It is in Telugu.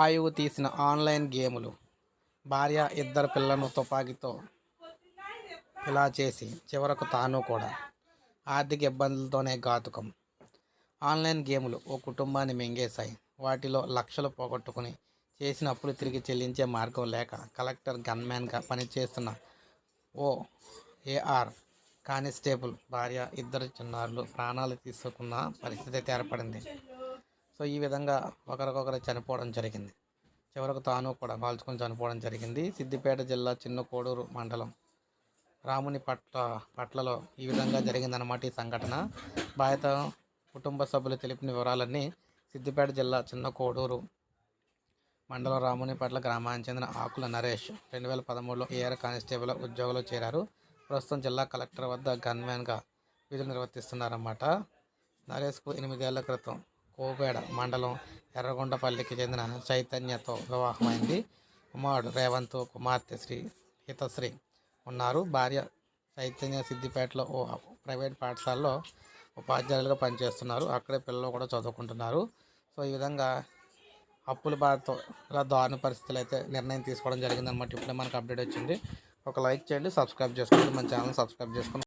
ఆయువు తీసిన ఆన్లైన్ గేములు. భార్య ఇద్దరు పిల్లలను తుపాకీతో ఇలా చేసి చివరకు తాను కూడా ఆర్థిక ఇబ్బందులతోనే ఘాతుకం. ఆన్లైన్ గేములు ఓ కుటుంబాన్ని మింగేశాయి. వాటిలో లక్షలు పోగొట్టుకుని చేసిన అప్పులు తిరిగి చెల్లించే మార్గం లేక కలెక్టర్ గన్మ్యాన్గా పనిచేస్తున్న ఓ ఏఆర్ కానిస్టేబుల్ భార్య ఇద్దరు చిన్నారులు ప్రాణాలు తీసుకున్న పరిస్థితి ఏర్పడింది. సో ఈ విధంగా ఒకరికొకరు చనిపోవడం జరిగింది. చివరకు తాను కూడా కాల్చుకొని చనిపోవడం జరిగింది. సిద్దిపేట జిల్లా చిన్న కోడూరు మండలం రాముని పట్ల పట్లలో ఈ విధంగా జరిగిందన్నమాట ఈ సంఘటన. బాధిత కుటుంబ సభ్యులు తెలిపిన వివరాలన్నీ సిద్దిపేట జిల్లా చిన్న కోడూరు మండలం రాముని పట్ల గ్రామానికి చెందిన ఆకుల నరేష్ రెండు వేల పదమూడులో ఏఆర్ కానిస్టేబుల్ ఉద్యోగంలో చేరారు. ప్రస్తుతం జిల్లా కలెక్టర్ వద్ద గన్మ్యాన్గా విధులు నిర్వర్తిస్తున్నారన్నమాట. నరేష్కు ఎనిమిదేళ్ళ క్రితం కోపేడ మండలం ఎర్రగొండపల్లికి చెందిన చైతన్యతో వివాహమైంది. కుమారుడు రేవంత్ కుమార్తె శ్రీ హితశ్రీ ఉన్నారు. భార్య చైతన్య సిద్దిపేటలో ఓ ప్రైవేట్ పాఠశాలలో ఉపాధ్యాయులుగా పనిచేస్తున్నారు. అక్కడే పిల్లలు కూడా చదువుకుంటున్నారు. సో ఈ విధంగా అప్పుల బాధతో ఇలా దారుణ పరిస్థితులు అయితే నిర్ణయం తీసుకోవడం జరిగిందన్నమాట. ఇప్పుడే మనకు అప్డేట్ వచ్చింది. ఒక లైక్ చేయండి సబ్స్క్రైబ్ చేసుకోండి. మన ఛానల్ సబ్స్క్రైబ్ చేసుకోండి